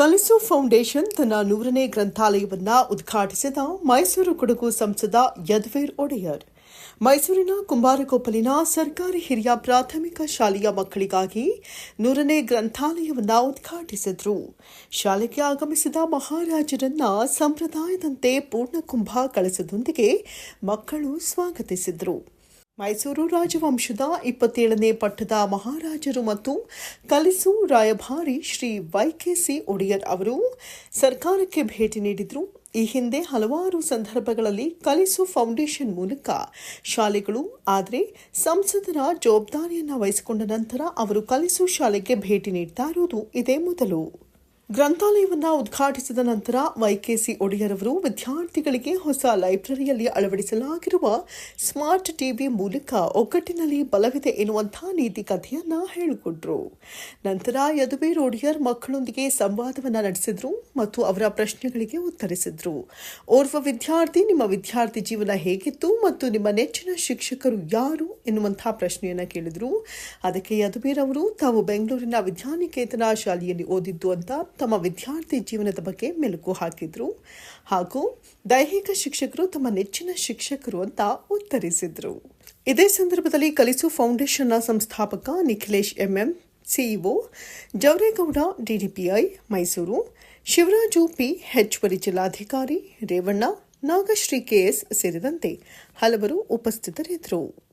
ಕಲಿಸು ಫೌಂಡೇಶನ್ ತನ್ನ ನೂರನೇ ಗ್ರಂಥಾಲಯವನ್ನ ಉದ್ಘಾಟಿಸಿದ ಮೈಸೂರು ಕೊಡಗು ಸಂಸದ ಯದ್ವೀರ್ ಒಡೆಯರ್. ಮೈಸೂರಿನ ಕುಂಬಾರಕೊಪ್ಪಲಿನ ಸರ್ಕಾರಿ ಹಿರಿಯ ಪ್ರಾಥಮಿಕ ಶಾಲೆಯ ಮಕ್ಕಳಿಗಾಗಿ ನೂರನೇ ಗ್ರಂಥಾಲಯವನ್ನ ಉದ್ಘಾಟಿಸಿದರು. ಶಾಲೆಗೆ ಆಗಮಿಸಿದ ಮಹಾರಾಜರನ್ನ ಸಂಪ್ರದಾಯದಂತೆ ಪೂರ್ಣ ಕುಂಭ ಕಳಸದೊಂದಿಗೆ ಮಕ್ಕಳು ಸ್ವಾಗತಿಸಿದ್ರು. ಮೈಸೂರು ರಾಜವಂಶದ ಇಪ್ಪತ್ತೇಳನೇ ಪಟ್ಟದ ಮಹಾರಾಜರು ಮತ್ತು ಕಲಿಸು ರಾಯಭಾರಿ ಶ್ರೀ ವೈಕೆಸಿ ಒಡೆಯರ್ ಅವರು ಸರ್ಕಾರಕ್ಕೆ ಭೇಟಿ ನೀಡಿದರು. ಈ ಹಿಂದೆ ಹಲವಾರು ಸಂದರ್ಭಗಳಲ್ಲಿ ಕಲಿಸು ಫೌಂಡೇಶನ್ ಮೂಲಕ ಶಾಲೆಗಳು, ಆದರೆ ಸಂಸದರ ಜವಾಬ್ದಾರಿಯನ್ನು ವಹಿಸಿಕೊಂಡ ನಂತರ ಅವರು ಕಲಿಸು ಶಾಲೆಗೆ ಭೇಟಿ ನೀಡ್ತಾ ಇರುವುದು ಇದೇ ಮೊದಲು. ಗ್ರಂಥಾಲಯವನ್ನ ಉದ್ಘಾಟಿಸಿದ ನಂತರ ವೈಕೆಸಿ ಒಡೆಯರ್ ಅವರು ವಿದ್ಯಾರ್ಥಿಗಳಿಗೆ ಹೊಸ ಲೈಬ್ರರಿಯಲ್ಲಿ ಅಳವಡಿಸಲಾಗಿರುವ ಸ್ಮಾರ್ಟ್ ಟಿವಿ ಮೂಲಕ ಒಗ್ಗಟ್ಟಿನಲ್ಲಿ ಬಲವಿದೆ ಎನ್ನುವಂತಹ ನೀತಿ ಕಥೆಯನ್ನು ಹೇಳಿಕೊಟ್ರು. ನಂತರ ಯದುವೀರ್ ಒಡೆಯರ್ ಮಕ್ಕಳೊಂದಿಗೆ ಸಂವಾದವನ್ನು ನಡೆಸಿದರು ಮತ್ತು ಅವರ ಪ್ರಶ್ನೆಗಳಿಗೆ ಉತ್ತರಿಸಿದ್ರು. ಓರ್ವ ವಿದ್ಯಾರ್ಥಿ ನಿಮ್ಮ ವಿದ್ಯಾರ್ಥಿ ಜೀವನ ಹೇಗಿತ್ತು ಮತ್ತು ನಿಮ್ಮ ನೆಚ್ಚಿನ ಶಿಕ್ಷಕರು ಯಾರು ಎನ್ನುವಂತಹ ಪ್ರಶ್ನೆಯನ್ನು ಕೇಳಿದರು. ಅದಕ್ಕೆ ಯದುವೀರ್ ಅವರು, ತಾವು ಬೆಂಗಳೂರಿನ ವಿದ್ಯಾನಿಕೇತನ ಶಾಲೆಯಲ್ಲಿ ಓದಿದ್ದು ಅಂತ ತಮ್ಮ ವಿದ್ಯಾರ್ಥಿ ಜೀವನದ ಬಗ್ಗೆ ಮೆಲುಕು ಹಾಕಿದ್ರು ಹಾಗೂ ದೈಹಿಕ ಶಿಕ್ಷಕರು ತಮ್ಮ ನೆಚ್ಚಿನ ಶಿಕ್ಷಕರು ಅಂತ ಉತ್ತರಿಸಿದ್ರು. ಇದೇ ಸಂದರ್ಭದಲ್ಲಿ ಕಲಿಸು ಫೌಂಡೇಶನ್ನ ಸಂಸ್ಥಾಪಕ Nikhilesh MM, CEO Javaregowda, DDPI Mysuru, Shivaraju P, ಹೆಚ್ಚುವರಿ ಜಿಲ್ಲಾಧಿಕಾರಿ ರೇವಣ್ಣ, ನಾಗಶ್ರೀ ಕೆಎಸ್ ಸೇರಿದಂತೆ ಹಲವರು ಉಪಸ್ಥಿತರಿದ್ದರು.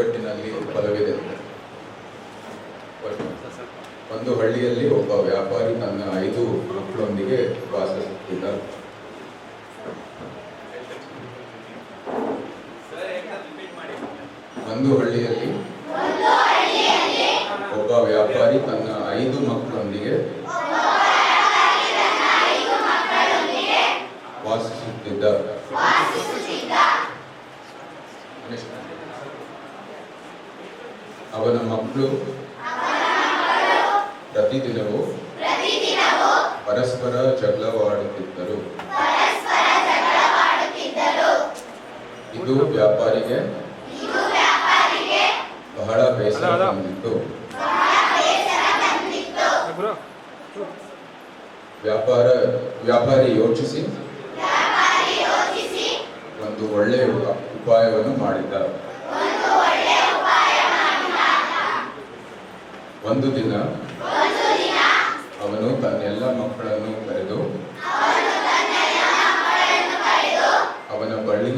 ಒಗ್ಗಟ್ಟಿನಲ್ಲಿ ಬಲವಿದೆ ಒಂದು ಹಳ್ಳಿಯಲ್ಲಿ ಒಬ್ಬ ವ್ಯಾಪಾರಿ ತನ್ನ ಐದು ಮಕ್ಕಳೊಂದಿಗೆ ವಾಸಿಸುತ್ತಿದ್ದ. ಒಂದು ಹಳ್ಳಿಯಲ್ಲಿ ಒಬ್ಬ ವ್ಯಾಪಾರಿ ತನ್ನ ಐದು ಮಕ್ಕಳೊಂದಿಗೆ ವಾಸಿಸುತ್ತಿದ್ದ. ಅವನ ಮಕ್ಕಳು ಪ್ರತಿದಿನವೂ ಪರಸ್ಪರ ಜಗಳವಾಡುತ್ತಿದ್ದರು. ಇದು ವ್ಯಾಪಾರಿಗೆ ಬಹಳ ಬೇಸರ ಬಂದಿತ್ತು. ವ್ಯಾಪಾರ ವ್ಯಾಪಾರಿ ಯೋಚಿಸಿ ಒಂದು ಒಳ್ಳೆಯ ಉಪಾಯವನ್ನು ಮಾಡಿದ್ದ ಒಂದು ದಿನ. ಅವನು ತನ್ನೆಲ್ಲ ಮಕ್ಕಳನ್ನು ಕರೆದು ಅವನ ಬಳಿ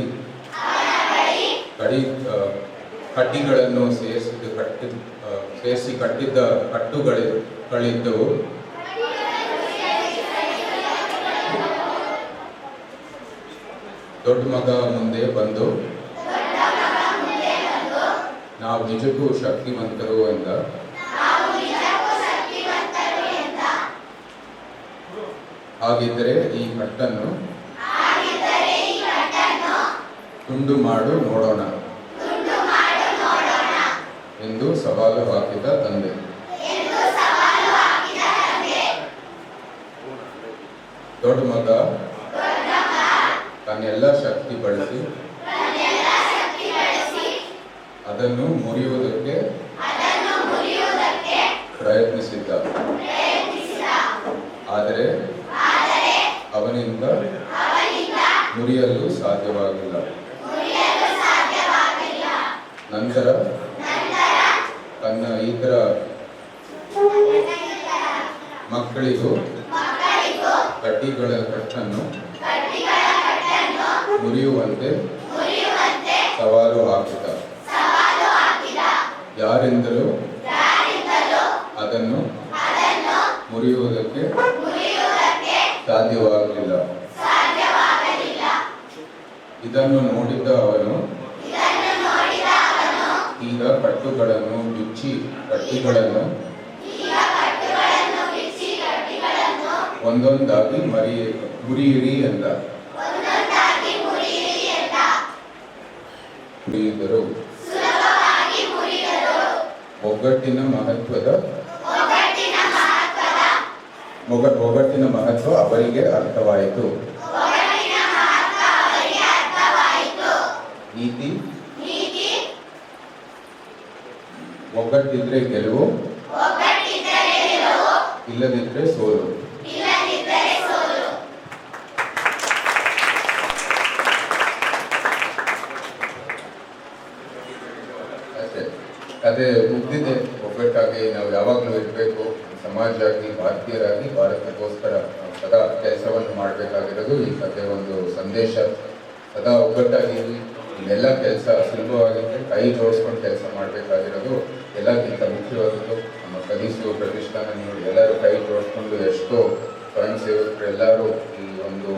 ಕಡಿ ಕಟ್ಟಿಗಳನ್ನು ಕಡ್ಡಿಗಳನ್ನು ಸೇರಿಸಿದ ಕಟ್ಟಿ ಆ, ಸೇರಿಸಿ ಕಟ್ಟಿದ್ದ ಕಟ್ಟುಗಳಿ ಗಳಿದ್ದವು ದೊಡ್ಡ ಮಗ ಮುಂದೆ ಬಂದು ನಾವು ನಿಜಕ್ಕೂ ಶಕ್ತಿವಂತರು ಎಂದ ಹಾಗಿದ್ದರೆ ಈ ಕಟ್ಟನ್ನು ತುಂಡು ಮಾಡು ನೋಡೋಣ. ಎಂದು ಸವಾಲು ಹಾಕಿದ ತಂದೆ. ದೊಡ್ಡ ಮಗ ತನ್ನೆಲ್ಲ ಶಕ್ತಿ ಬಳಸಿ ಅದನ್ನು ಮುರಿಯುವುದಕ್ಕೆ ಪ್ರಯತ್ನಿಸಿದ್ದ. ಆದರೆ ಅವನಿಂದ ಮುರಿಯಲು ಸಾಧ್ಯವಾಗಿಲ್ಲ. ನಂತರ ತನ್ನ ಇತರ ಮಕ್ಕಳಿಗೂ ಕಟ್ಟಿಗಳ ಕಟ್ಟನ್ನು ಮುರಿಯುವಂತೆ ಸವಾಲು ಹಾಕಿದ. ಯಾರಿಂದಲೂ ಅದನ್ನು ಮುರಿಯುವುದಕ್ಕೆ ಸಾಧ್ಯವಾಗಲಿಲ್ಲ. ಇದನ್ನು ನೋಡಿದ್ದ ಅವನು ಈಗ ಕಟ್ಟುಗಳನ್ನು ಬಿಚ್ಚಿ ಕಟ್ಟಿಗಳನ್ನು ಒಂದೊಂದಾಗಿ ಮರಿ ಮುರಿಯಿರಿ ಎಂದ. ಒಗ್ಗಟ್ಟಿನ ಮಹತ್ವದ ಒಗ- ಒಗ್ಗಟ್ಟಿನ ಮಹತ್ವ ಅವರಿಗೆ ಅರ್ಥವಾಯಿತು. ನೀತಿ. ಒಗ್ಗಟ್ಟಿದ್ರೆ ಗೆಲುವು. ಇಲ್ಲದಿದ್ರೆ ಸೋಲು. ಅದೇ ಮುಗ್ದಿದೆ. ಒಗ್ಗಟ್ಟಾಗಿ ನಾವು ಯಾವಾಗಲೂ ಇರಬೇಕು. ಸಮಾಜ ಆಗಿ ಭಾರತೀಯರಾಗಿ ಭಾರತಕ್ಕೋಸ್ಕರ ನಾವು ಸದಾ ಕೆಲಸವನ್ನು ಮಾಡಬೇಕಾಗಿರೋದು ಈ ಕಥೆ ಒಂದು ಸಂದೇಶ. ಸದಾ ಒಗ್ಗಟ್ಟಾಗಿರಲಿ ಇಲ್ಲೆಲ್ಲ ಕೆಲಸ ಸುಲಭವಾಗಿದ್ದರೆ ಕೈ ಜೋಡಿಸ್ಕೊಂಡು ಕೆಲಸ ಮಾಡಬೇಕಾಗಿರೋದು ಎಲ್ಲಕ್ಕಿಂತ ಮುಖ್ಯವಾದದ್ದು. ನಮ್ಮ ಕಲಿಸುವ ಪ್ರತಿಷ್ಠಾನ ನೋಡಿ ಎಲ್ಲರೂ ಕೈ ಜೋಡಿಸ್ಕೊಂಡು ಎಷ್ಟೋ ಸ್ವಯಂ ಸೇವಕರು ಎಲ್ಲರೂ ಈ ಒಂದು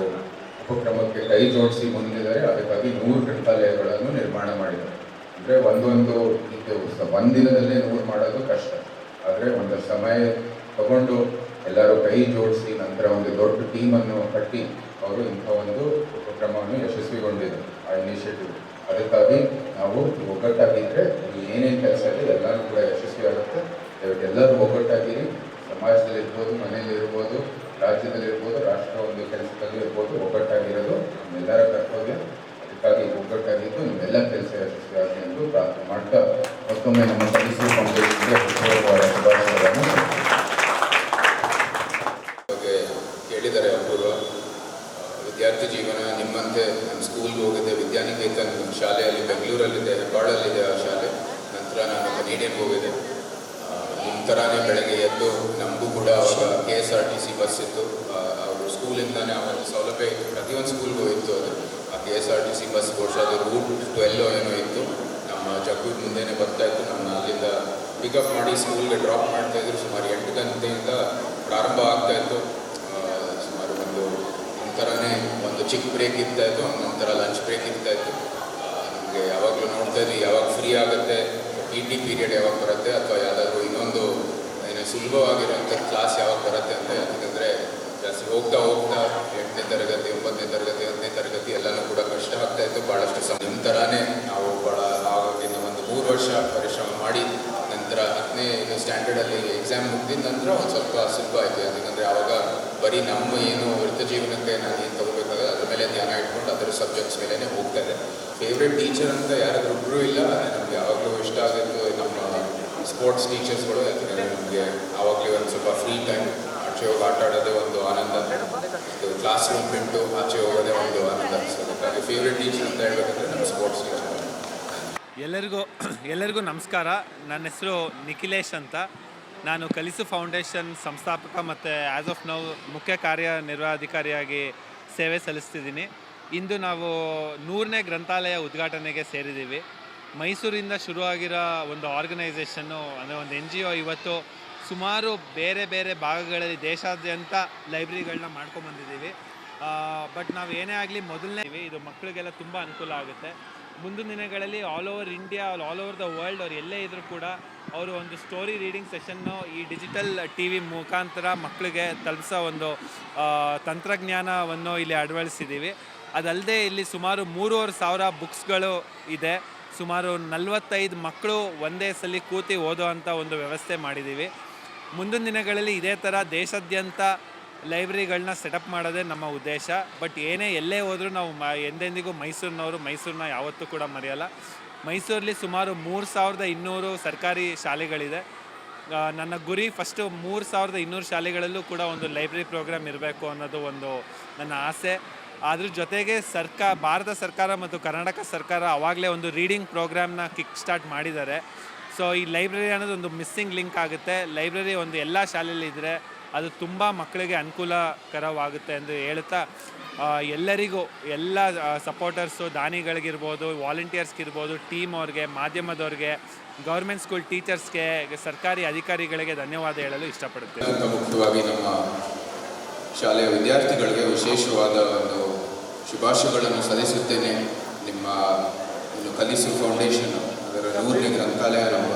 ಉಪಕ್ರಮಕ್ಕೆ ಕೈ ಜೋಡಿಸಿ ಮುಂದಿದ್ದಾರೆ ಅದಕ್ಕಾಗಿ ನೂರು ಗ್ರಂಥಾಲಯಗಳನ್ನು ನಿರ್ಮಾಣ ಮಾಡಿದ್ದಾರೆ. ಅಂದರೆ ಒಂದೊಂದು ಇದು ಸ- ಒಂದಿನದಲ್ಲೇ ನೂರು ಮಾಡೋದು ಕಷ್ಟ. ಆದರೆ ಒಂದು ಸಮಯ ತಗೊಂಡು ಎಲ್ಲರೂ ಕೈ ಜೋಡಿಸಿ ನಂತರ ಒಂದು ದೊಡ್ಡ ಟೀಮನ್ನು ಕಟ್ಟಿ ಅವರು ಇಂಥ ಒಂದು ಉಪಕ್ರಮವನ್ನು ಯಶಸ್ವಿಗೊಂಡಿದ್ದು ಆ ಇನಿಷಿಯೇಟಿವ್ ಅದಕ್ಕಾಗಿ ನಾವು ಒಗ್ಗಟ್ಟಾಗಿದ್ದರೆ ಏನೇನು ಕೆಲಸ ಇದೆ ಎಲ್ಲಾನು ಕೂಡ ಯಶಸ್ವಿ ಆಗುತ್ತೆ ಎಲ್ಲರೂ ಒಗ್ಗಟ್ಟಾಗಿರಿ ಸಮಾಜದಲ್ಲಿ ಇರ್ಬೋದು ಮನೆಯಲ್ಲಿ ಇರ್ಬೋದು ರಾಜ್ಯದಲ್ಲಿ ಇರ್ಬೋದು ರಾಷ್ಟ್ರ ಒಂದು ಕೆಲಸದಲ್ಲಿ ಇರ್ಬೋದು ಒಗ್ಗಟ್ಟಾಗಿರೋದು ನಮ್ಮೆಲ್ಲರ ಕರ್ತವ್ಯ ಅದಕ್ಕಾಗಿ ಒಗ್ಗಟ್ಟಾಗಿದ್ದು ನಿಮ್ಮೆಲ್ಲ ಕೆಲಸ ಯಶಸ್ವಿ ಆಗಲಿ ಎಂದು ಪ್ರಾರ್ಥನೆ ಮಾಡ್ತಾ ಮತ್ತೊಮ್ಮೆ ನಮ್ಮ ಕಲಿಸು ಫೌಂಡೇಶನ್ಗೆ ಹೃತ್ಪೂರ್ವಕವಾದ ಶುಭಾಶಯಗಳನ್ನು ಬಗ್ಗೆ ಕೇಳಿದ್ದಾರೆ ಅಪೂರ್ವ ವಿದ್ಯಾರ್ಥಿ ಜೀವನ ನಿಮ್ಮಂತೆ ನಾನು ಸ್ಕೂಲ್ಗೆ ಹೋಗಿದ್ದೆ ವಿದ್ಯಾನಿಕೇತನ್ ಶಾಲೆಯಲ್ಲಿ ಬೆಂಗಳೂರಲ್ಲಿದೆ ಹೆಬ್ಬಾಳಲ್ಲಿದೆ ಆ ಶಾಲೆ ನಂತರ ನಾನು ಕನೇಡಿಯನ್ಗೆ ಹೋಗಿದ್ದೆ ಆ, ನಿಮ್ಮ ಥರನೇ ಬೆಳಗ್ಗೆ ಎದ್ದು ನಮಗೂ ಕೂಡ ಅವಾಗ K S R T C bus ಇತ್ತು ಆ, ಅವರು ಸ್ಕೂಲಿಂದಾನೇ ಆ ಒಂದು ಸೌಲಭ್ಯ ಇತ್ತು ಪ್ರತಿಯೊಂದು ಸ್ಕೂಲ್ಗೂ ಇತ್ತು ಅದು ಆ K S R T C bus course ಅದು ರೂಟ್ ಟ್ವೆಲ್ಲೋ ಏನೋ ಇತ್ತು. ನಮ್ಮ ಜಗ್ಗೂರ್ ಮುಂದೆನೇ ಬರ್ತಾ ಇತ್ತು. ನಮ್ಮ ಅಲ್ಲಿಂದ ಪಿಕಪ್ ಮಾಡಿ ಸ್ಕೂಲ್ಗೆ ಡ್ರಾಪ್ ಮಾಡ್ತಾ ಇದ್ರು. ಸುಮಾರು ಎಂಟು ಗಂಟೆಯಿಂದ ಪ್ರಾರಂಭ ಆಗ್ತಾ ಇತ್ತು. ಸುಮಾರು ಒಂದು ಒಂಥರನೇ ಒಂದು ಚಿಕ್ಕ ಬ್ರೇಕ್ ಇರ್ತಾ ಇತ್ತು. ಒಂಥರ ಲಂಚ್ ಬ್ರೇಕ್ ಇರ್ತಾ ಇತ್ತು. ನಮಗೆ ಯಾವಾಗಲೂ ನೋಡ್ತಾ ಇದ್ವಿ, ಯಾವಾಗ ಫ್ರೀ ಆಗುತ್ತೆ ಪಿ ಟಿ ಪೀರಿಯಡ್ ಯಾವಾಗ ಬರುತ್ತೆ, ಅಥವಾ ಯಾವುದಾದ್ರೂ ಇನ್ನೊಂದು, ಏನು ಸುಲಭವಾಗಿರುವಂಥ ಕ್ಲಾಸ್ ಯಾವಾಗ ಬರುತ್ತೆ ಅಂತ. ಯಾಕಂದರೆ ಜಾಸ್ತಿ ಹೋಗ್ತಾ ಹೋಗ್ತಾ ಎಂಟನೇ ತರಗತಿ, ಒಂಬತ್ತನೇ ತರಗತಿ, ಹತ್ತನೇ ತರಗತಿ ಎಲ್ಲನೂ ಕೂಡ ಕಷ್ಟ ಆಗ್ತಾ ಇತ್ತು. ಭಾಳಷ್ಟು ಸಮ ನಿಮ್ಮ ಥರನೇ ನಾವು ಭಾಳ ಆಗಿನ ಒಂದು ಮೂರು ವರ್ಷ ಪರಿಶ್ರಮ ಮಾಡಿ ನಂತರ ಹತ್ತನೇ ಸ್ಟ್ಯಾಂಡರ್ಡಲ್ಲಿ ಎಕ್ಸಾಮ್ ಮುಗಿದ ನಂತರ ಒಂದು ಸ್ವಲ್ಪ ಸುಲಭ ಆಯಿತು. ಯಾಕಂದರೆ ಆವಾಗ ಬರೀ ನಮ್ಮ ಏನು ವೃತ್ತ ಜೀವನಕ್ಕೆ ನಾನು ಏನು ತೊಗೋಬೇಕಾದ್ರೆ ಅದ್ರ ಮೇಲೆ ಧ್ಯಾನ ಇಟ್ಕೊಂಡು ಅದರ ಸಬ್ಜೆಕ್ಟ್ಸ್ ಮೇಲೇ ಹೋಗ್ತಾ ಇದೆ ಫೇವ್ರೆಟ್ ಟೀಚರ್ ಅಂತ ಯಾರಾದ್ರೂ ಒಬ್ಬರೂ ಇಲ್ಲ ನಮಗೆ ಯಾವಾಗಲೂ ಇಷ್ಟ ಆಗಿದ್ದು ನಮ್ಮ ಸ್ಪೋರ್ಟ್ಸ್ ಟೀಚರ್ಸ್ಗಳು ಯಾಕಂದರೆ ನಮಗೆ ಆವಾಗಲೇ ಒಂದು ಸ್ವಲ್ಪ ಫ್ರೀ ಟೈಮ್ ಆಚೆ ಹೋಗಿ ಆಟ ಆಡೋದೇ ಒಂದು ಆನಂದ. ಇದು ಕ್ಲಾಸ್ ರೂಮ್ ಬಿಟ್ಟು ಆಚೆ ಹೋಗೋದೇ ಒಂದು ಆನಂದ. ಸೊ ಟೀಚರ್ ಅಂತ ಹೇಳ್ಬೇಕಂದ್ರೆ ನಮ್ಮ ಸ್ಪೋರ್ಟ್ಸ್ ಟೀಚರ್ ಎಲ್ಲರಿಗೂ ಎಲ್ಲರಿಗೂ ನಮಸ್ಕಾರ. ನನ್ನ ಹೆಸರು ನಿಖಿಲೇಶ್ ಅಂತ. ನಾನು ಕಲಿಸು ಫೌಂಡೇಶನ್ ಸಂಸ್ಥಾಪಕ ಮತ್ತು ಆ್ಯಸ್ ಆಫ್ ನೌ ಮುಖ್ಯ ಕಾರ್ಯನಿರ್ವಹಾಧಿಕಾರಿಯಾಗಿ ಸೇವೆ ಸಲ್ಲಿಸ್ತಿದ್ದೀನಿ. ಇಂದು ನಾವು ನೂರನೇ ಗ್ರಂಥಾಲಯ ಉದ್ಘಾಟನೆಗೆ ಸೇರಿದ್ದೀವಿ. ಮೈಸೂರಿಂದ ಶುರುವಾಗಿರೋ ಒಂದು ಆರ್ಗನೈಸೇಷನ್ನು ಅಂದರೆ ಒಂದು ಎನ್ ಜಿ ಒ ಇವತ್ತು ಸುಮಾರು ಬೇರೆ ಬೇರೆ ಭಾಗಗಳಲ್ಲಿ ದೇಶಾದ್ಯಂತ ಲೈಬ್ರರಿಗಳನ್ನ ಮಾಡ್ಕೊಂಬಂದಿದ್ದೀವಿ. ಬಟ್ ನಾವು ಏನೇ ಆಗಲಿ ಮೊದಲನೇ ಇದು ಮಕ್ಕಳಿಗೆಲ್ಲ ತುಂಬ ಅನುಕೂಲ ಆಗುತ್ತೆ. ಮುಂದಿನ ದಿನಗಳಲ್ಲಿ all over India all over the world ಅವ್ರು ಎಲ್ಲೇ ಇದ್ದರೂ ಕೂಡ ಅವರು ಒಂದು ಸ್ಟೋರಿ ರೀಡಿಂಗ್ ಸೆಷನ್ನು ಈ ಡಿಜಿಟಲ್ ಟಿ ವಿ ಮುಖಾಂತರ ಮಕ್ಕಳಿಗೆ ತಲುಪಿಸೋ ಒಂದು ತಂತ್ರಜ್ಞಾನವನ್ನು ಇಲ್ಲಿ ಅಳವಡಿಸಿದ್ದೀವಿ ಅದಲ್ಲದೆ ಇಲ್ಲಿ ಸುಮಾರು ಮೂರುವರೆ ಸಾವಿರ ಬುಕ್ಸ್ಗಳು ಇದೆ. ಸುಮಾರು ನಲವತ್ತೈದು ಮಕ್ಕಳು ಒಂದೇ ಸಲ ಕೂತಿ ಓದೋ ಅಂಥ ಒಂದು ವ್ಯವಸ್ಥೆ ಮಾಡಿದ್ದೀವಿ. ಮುಂದಿನ ದಿನಗಳಲ್ಲಿ ಇದೇ ಥರ ದೇಶಾದ್ಯಂತ ಲೈಬ್ರರಿಗಳನ್ನ ಸೆಟಪ್ ಮಾಡೋದೇ ನಮ್ಮ ಉದ್ದೇಶ. ಬಟ್ ಏನೇ ಎಲ್ಲೇ ಹೋದರೂ ನಾವು ಮ, ಎಂದೆಂದಿಗೂ ಮೈಸೂರಿನವರು, ಮೈಸೂರನ್ನ ಯಾವತ್ತೂ ಕೂಡ ಮರೆಯಲ್ಲ. ಮೈಸೂರಲ್ಲಿ ಸುಮಾರು ಮೂರು ಸಾವಿರದ ಇನ್ನೂರು ಸರ್ಕಾರಿ ಶಾಲೆಗಳಿದೆ. ನನ್ನ ಗುರಿ ಫಸ್ಟು ಮೂರು ಸಾವಿರದ ಇನ್ನೂರು ಶಾಲೆಗಳಲ್ಲೂ ಕೂಡ ಒಂದು ಲೈಬ್ರರಿ ಪ್ರೋಗ್ರಾಮ್ ಇರಬೇಕು ಅನ್ನೋದು ಒಂದು ನನ್ನ ಆಸೆ. ಅದ್ರ ಜೊತೆಗೆ ಸರ್ಕಾರ ಭಾರತ ಸರ್ಕಾರ ಮತ್ತು ಕರ್ನಾಟಕ ಸರ್ಕಾರ ಆವಾಗಲೇ ಒಂದು ರೀಡಿಂಗ್ ಪ್ರೋಗ್ರಾಮ್ನ ಕಿಕ್ ಸ್ಟಾರ್ಟ್ ಮಾಡಿದ್ದಾರೆ. ಸೊ ಈ ಲೈಬ್ರರಿ ಅನ್ನೋದು ಒಂದು ಮಿಸ್ಸಿಂಗ್ ಲಿಂಕ್ ಆಗುತ್ತೆ. ಲೈಬ್ರರಿ ಒಂದು ಎಲ್ಲ ಶಾಲೆಯಲ್ಲಿ ಇದ್ದರೆ ಅದು ತುಂಬ ಮಕ್ಕಳಿಗೆ ಅನುಕೂಲಕರವಾಗುತ್ತೆ ಎಂದು ಹೇಳ್ತಾ ಎಲ್ಲರಿಗೂ, ಎಲ್ಲ ಸಪೋರ್ಟರ್ಸು ದಾನಿಗಳಿಗಿರ್ಬೋದು ವಾಲಂಟಿಯರ್ಸ್ಗಿರ್ಬೋದು ಟೀಮ್ ಅವ್ರಿಗೆ, ಮಾಧ್ಯಮದವ್ರಿಗೆ ಗೌರ್ಮೆಂಟ್ ಸ್ಕೂಲ್ ಟೀಚರ್ಸ್ಗೆ ಸರ್ಕಾರಿ ಅಧಿಕಾರಿಗಳಿಗೆ ಧನ್ಯವಾದ ಹೇಳಲು ಇಷ್ಟಪಡುತ್ತೇನೆ. ಮುಖ್ಯವಾಗಿ ನಮ್ಮ ಶಾಲೆಯ ವಿದ್ಯಾರ್ಥಿಗಳಿಗೆ ವಿಶೇಷವಾದ ಒಂದು ಶುಭಾಶಯಗಳನ್ನು ಸಲ್ಲಿಸುತ್ತೇನೆ. ನಿಮ್ಮ ಕಲಿಸು ಫೌಂಡೇಶನ್ ಅದರ ನೂರನೇ ಗ್ರಂಥಾಲಯ, ನಮ್ಮ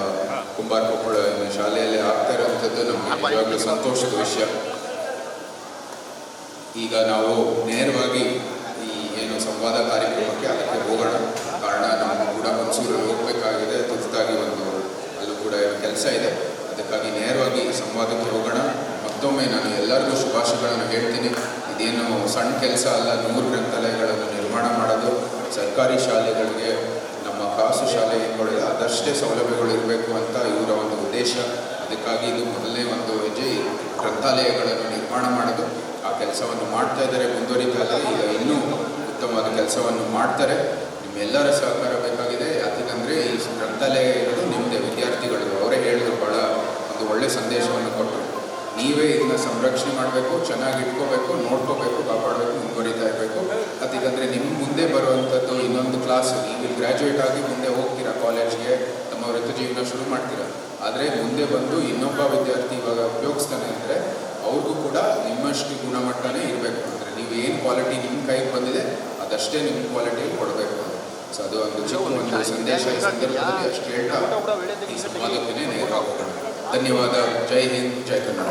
ಕುಂಬಾರ ಕೊಪ್ಪಳ ಶಾಲೆಯಲ್ಲಿ ಆಗ್ತಾ ಇರುವಂಥದ್ದು ನಮಗೆ ನಿಜವಾಗ್ಲೂ ಸಂತೋಷದ ವಿಷಯ. ಈಗ ನಾವು ನೇರವಾಗಿ ಈ ಏನು ಸಂವಾದ ಕಾರ್ಯಕ್ರಮಕ್ಕೆ ಅದಕ್ಕೆ ಹೋಗೋಣ. ಕಾರಣ ನಾವು ಕೂಡ ಮನ್ಸೂರಲ್ಲಿ ಹೋಗಬೇಕಾಗಿದೆ. ತುರ್ತಾಗಿ ಒಂದು ಅಲ್ಲೂ ಕೂಡ ಕೆಲಸ ಇದೆ. ಅದಕ್ಕಾಗಿ ನೇರವಾಗಿ ಸಂವಾದಕ್ಕೆ ಹೋಗೋಣ. ಮತ್ತೊಮ್ಮೆ ನಾನು ಎಲ್ಲರಿಗೂ ಶುಭಾಶಯಗಳನ್ನು ಹೇಳ್ತೀನಿ. ಇದೇನು ಸಣ್ಣ ಕೆಲಸ ಅಲ್ಲ. ನೂರು ಗ್ರಂಥಾಲಯಗಳನ್ನು ನಿರ್ಮಾಣ ಮಾಡೋದು ಸರ್ಕಾರಿ ಶಾಲೆಗಳಿಗೆ ಅದಷ್ಟೇ ಸೌಲಭ್ಯಗಳು ಇರಬೇಕು ಅಂತ ಇವರ ಒಂದು ಉದ್ದೇಶ. ಅದಕ್ಕಾಗಿ ಇದು ಮೊದಲನೇ ಒಂದು ಹೆಜ್ಜೆ ಗ್ರಂಥಾಲಯಗಳನ್ನು ನಿರ್ಮಾಣ ಮಾಡೋದು. ಆ ಕೆಲಸವನ್ನು ಮಾಡ್ತಾ ಇದ್ದಾರೆ ಮುಂದುವರಿತಾ ಈಗ ಇನ್ನೂ ಉತ್ತಮವಾದ ಕೆಲಸವನ್ನು ಮಾಡ್ತಾರೆ. ನಿಮ್ಮೆಲ್ಲರ ಸಹಕಾರ ಬೇಕಾಗಿದೆ. ಯಾಕಂದರೆ ಈ ಗ್ರಂಥಾಲಯ ಇರೋದು ನಿಮ್ಮದೇ ವಿದ್ಯಾರ್ಥಿಗಳು. ಅವರೇ ಹೇಳಿದ್ರು ಭಾಳ ಒಂದು ಒಳ್ಳೆಯ ಸಂದೇಶವನ್ನು ಕೊಟ್ಟರು. ನೀವೇ ಇದನ್ನ ಸಂರಕ್ಷಣೆ ಮಾಡಬೇಕು, ಚೆನ್ನಾಗಿ ಇಟ್ಕೋಬೇಕು, ನೋಡ್ಕೋಬೇಕು, ಕಾಪಾಡಬೇಕು, ಮುಂದುವರಿತಾ ಇರಬೇಕು. ಅದಕ್ಕಂದರೆ ನಿಮ್ಮ ಮುಂದೆ ಬರುವಂಥದ್ದು ಇನ್ನೊಂದು ಕ್ಲಾಸ್ ನೀವು ಗ್ರ್ಯಾಜುಯೇಟ್ ಆಗಿ ಮುಂದೆ ಹೋಗ್ತೀರಾ ಕಾಲೇಜ್ಗೆ ತಮ್ಮ ವೃತ್ತಿ ಜೀವನ ಶುರು ಮಾಡ್ತೀರಾ? ಆದರೆ ಮುಂದೆ ಬಂದು ಇನ್ನೊಬ್ಬ ವಿದ್ಯಾರ್ಥಿ ಇವಾಗ ಉಪಯೋಗಿಸ್ತಾನೆ ಅಂದರೆ ಅವ್ರಿಗೂ ಕೂಡ ನಿಮ್ಮಷ್ಟು ಗುಣಮಟ್ಟನೇ ಇರಬೇಕು. ಅಂದರೆ ನೀವು ಏನು ಕ್ವಾಲಿಟಿ ನಿಮ್ಮ ಕೈಗೆ ಬಂದಿದೆ, ಅದಷ್ಟೇ ನಿಮ್ಮ ಕ್ವಾಲಿಟಿಯಲ್ಲಿ ಕೊಡಬೇಕು. ಸೊ ಅದು ಒಂದು ಚಿಕ್ಕ ಒಂದು ಸಂದೇಶ ಸಂದರ್ಭದಲ್ಲಿ ಅಷ್ಟು ಹೇಳ್ತಾ, ಈ ನೇರ ಧನ್ಯವಾದ ಜೈ ಹಿಂದ್ ಜೈ ಕನ್ನಡ